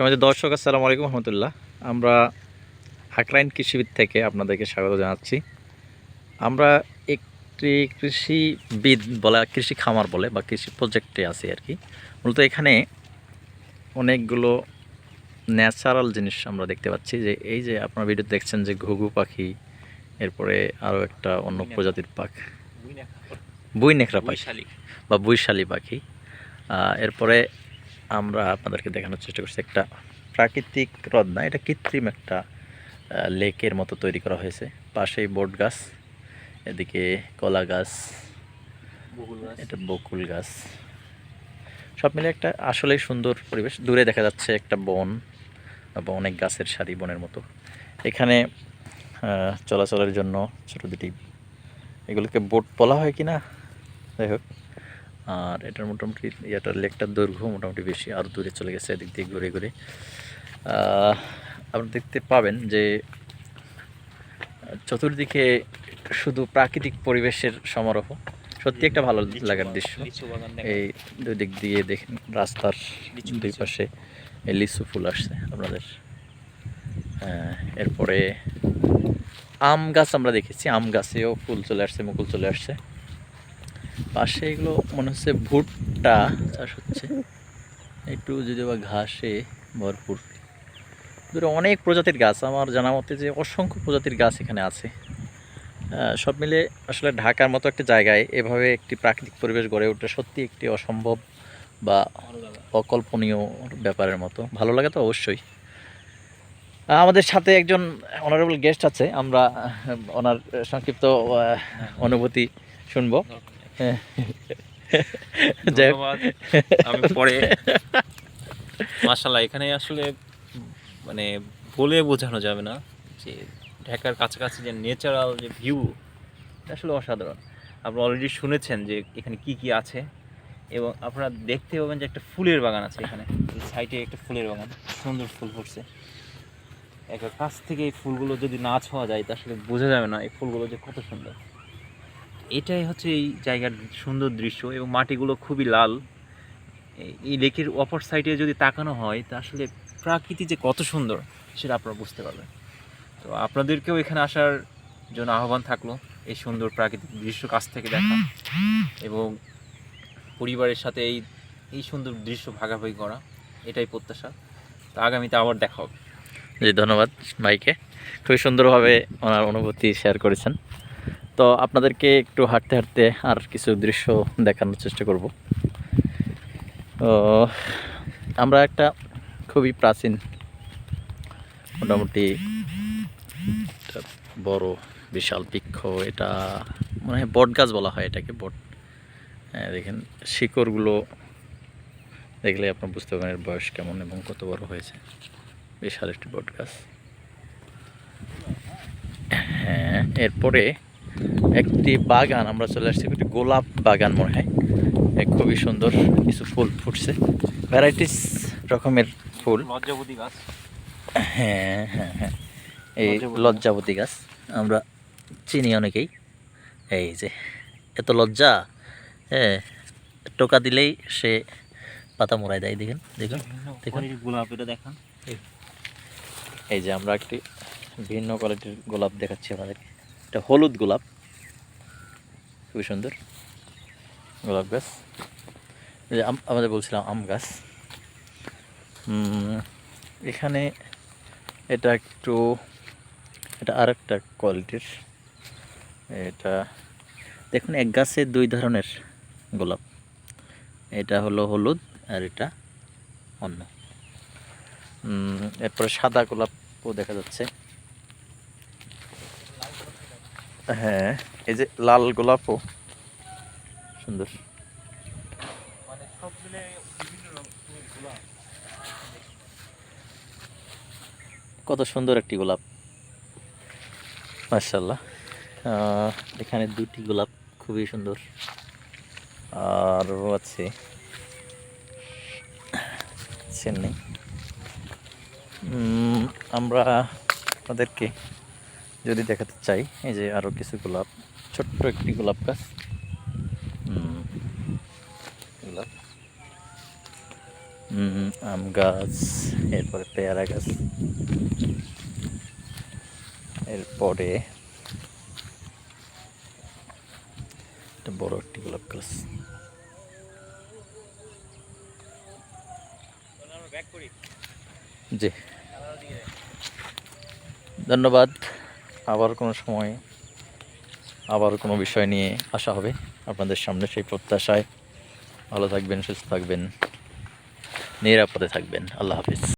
সমাজের দর্শক আসসালামু আলাইকুম রহমতুল্লাহ। আমরা হাকলাইন কৃষিবিদ থেকে আপনাদেরকে স্বাগত জানাচ্ছি। আমরা একটি কৃষিবিদ বলে কৃষি খামার বলে বা কৃষি প্রজেক্টে আছি আর কি। মূলত এখানে অনেকগুলো ন্যাচারাল জিনিস আমরা দেখতে পাচ্ছি যে এই যে আপনার ভিডিও দেখছেন যে ঘুঘু পাখি এরপরে আরও একটা অন্য প্রজাতির পাখ বুই নেকড়া পাখি বা বৈশালী পাখি। এরপরে আমরা আপনাদেরকে দেখানোর চেষ্টা করছি একটা প্রাকৃতিক হ্রদ না এটা কৃত্রিম একটা লেকের মতো তৈরি করা হয়েছে। পাশেই বট গাছ এদিকে কলা গাছ এটা বকুল গাছ। সব মিলে একটা আসলেই সুন্দর পরিবেশ। দূরে দেখা যাচ্ছে একটা বন বা অনেক গাছের সারি বনের মতো। এখানে চলাচলের জন্য ছোটো দুটি এগুলোকে বোট বলা হয় কি না যাই হোক। আর এটার মোটামুটি এটার লেকটার দৈর্ঘ্য মোটামুটি বেশি আর দূরে চলে গেছে এদিক দিয়ে ঘুরে ঘুরে। আহ, আপনারা দেখতে পাবেন যে চতুর্দিকে শুধু প্রাকৃতিক পরিবেশের সমারোহ। সত্যি একটা ভালো লাগার দৃশ্য। এই দুই দিক দিয়ে দেখেন রাস্তার দুই পাশে লিচু ফুল আসছে আপনাদের। এরপরে আম গাছ আমরা দেখেছি আম গাছেও ফুল চলে আসছে মুকুল চলে আসছে। পাশে এগুলো মনে হচ্ছে ভুট্টা চাষ হচ্ছে। একটু যদি বা ঘাসে ভরপুর। দূরে অনেক প্রজাতির গাছ। আমার জানা মতে যে অসংখ্য প্রজাতির গাছ এখানে আছে। সব মিলে আসলে ঢাকার মতো একটা জায়গায় এভাবে একটি প্রাকৃতিক পরিবেশ গড়ে ওঠা সত্যি একটি অসম্ভব বা অকল্পনীয় ব্যাপারের মতো। ভালো লাগে তো অবশ্যই। আমাদের সাথে একজন অনারেবল গেস্ট আছে। আমরা ওনার সংক্ষিপ্ত অনুভূতি শুনব। ধন্যবাদ, আমি পরে। মাশাল্লাহ এখানে আসলে মানে বলে বোঝানো যাবে না যে ঢাকার কাছাকাছি যে ন্যাচারাল যে ভিউ আসলে অসাধারণ। আপনারা অলরেডি শুনেছেন যে এখানে কি কি আছে এবং আপনারা দেখতে পাবেন যে একটা ফুলের বাগান আছে এখানে। সাইডে একটা ফুলের বাগান, সুন্দর ফুল ফুটছে। একটা কাছ থেকে এই ফুলগুলো যদি না ছোঁয়া যায়, তা আসলে বোঝা যাবে না এই ফুলগুলো যে কত সুন্দর। এটাই হচ্ছে এই জায়গার সুন্দর দৃশ্য এবং মাটিগুলো খুবই লাল। এই- লেকের অপর সাইডে যদি তাকানো হয়, তা আসলে প্রাকৃতি যে কত সুন্দর, সেটা আপনারা বুঝতে পারবেন। তো আপনাদেরকেও এখানে আসার জন্য আহ্বান থাকল এই সুন্দর প্রাকৃতিক দৃশ্য কাছ থেকে দেখা এবং পরিবারের সাথে এই এই সুন্দর দৃশ্য ভাগাভাগি করা, এটাই প্রত্যাশা। তো আগামীতে আবার দেখা হবে। জি, ধন্যবাদ ভাইকে খুবই সুন্দরভাবে ওনার অনুভূতি শেয়ার করেছেন। তো আপনাদেরকে একটু হাঁটতে হাঁটতে আর কিছু দৃশ্য দেখানোর চেষ্টা করব। আমরা একটা খুবই প্রাচীন, মোটামুটি বড়, বিশাল বৃক্ষ, এটা মনে হয় বট গাছ বলা হয় এটাকে, বট। হ্যাঁ দেখেন, শিকড়গুলো দেখলে আপনার বুঝতে পারবেন এর বয়স কেমন এবং কত বড় হয়েছে। বিশাল একটি বট গাছ। হ্যাঁ এরপরে একটি বাগান আমরা চলে আসছি একটি গোলাপ বাগান মনে হয়। খুবই সুন্দর কিছু ফুল ফুটছে। ভ্যারাইটিস রকমের ফুল। লজ্জাবতী গাছ। হ্যাঁ হ্যাঁ হ্যাঁ। এই লজ্জাবতী। গাছ। আমরা চিনি অনেকেই। এই যে এত লজ্জা। হ্যাঁ টোকা দিলেই সে পাতা মোড়ায় দেয় দেখেন দেখুন দেখুন। গোলাপ এটা দেখান। এই যে আমরা একটি ভিন্ন কোয়ালিটির গোলাপ দেখাচ্ছি আমাদেরকে এটা হলুদ গোলাপ। খুবই সুন্দর। গোলাপ গাছ। আমাদের বলছিলাম আম গাছ। এখানে এটা একটু, এটা আর একটা কোয়ালিটির। এটা, দেখুন, এক গাছে দুই ধরনের গোলাপ। এটা হলো হলুদ আর এটা অন্য। এরপরে সাদা গোলাপও দেখা যাচ্ছে। হ্যাঁ এই যে লাল গোলাপও। সুন্দর। মানে কত সুন্দর একটি গোলাপ। মার্শাল্লাহ এখানে দুটি গোলাপ খুবই সুন্দর। আরও আছে চেন্নাই। আমরা আপনাদেরকে যদি দেখাতে চাই, এই যে আরও কিছু গোলাপ, ছোট্ট একটি গোলাপ গাছ। গোলাপ। আম গাছ, এরপরে পেয়ারা গাছ। এরপরে একটা বড় একটি গোলাপ গাছ। জি। ধন্যবাদ। আবার কোনো সময়, আবার কোনো বিষয় নিয়ে আসা হবে আপনাদের সামনে সেই প্রত্যাশায়। ভালো থাকবেন, সুস্থ থাকবেন, নিরাপদে থাকবেন। আল্লাহ হাফিজ।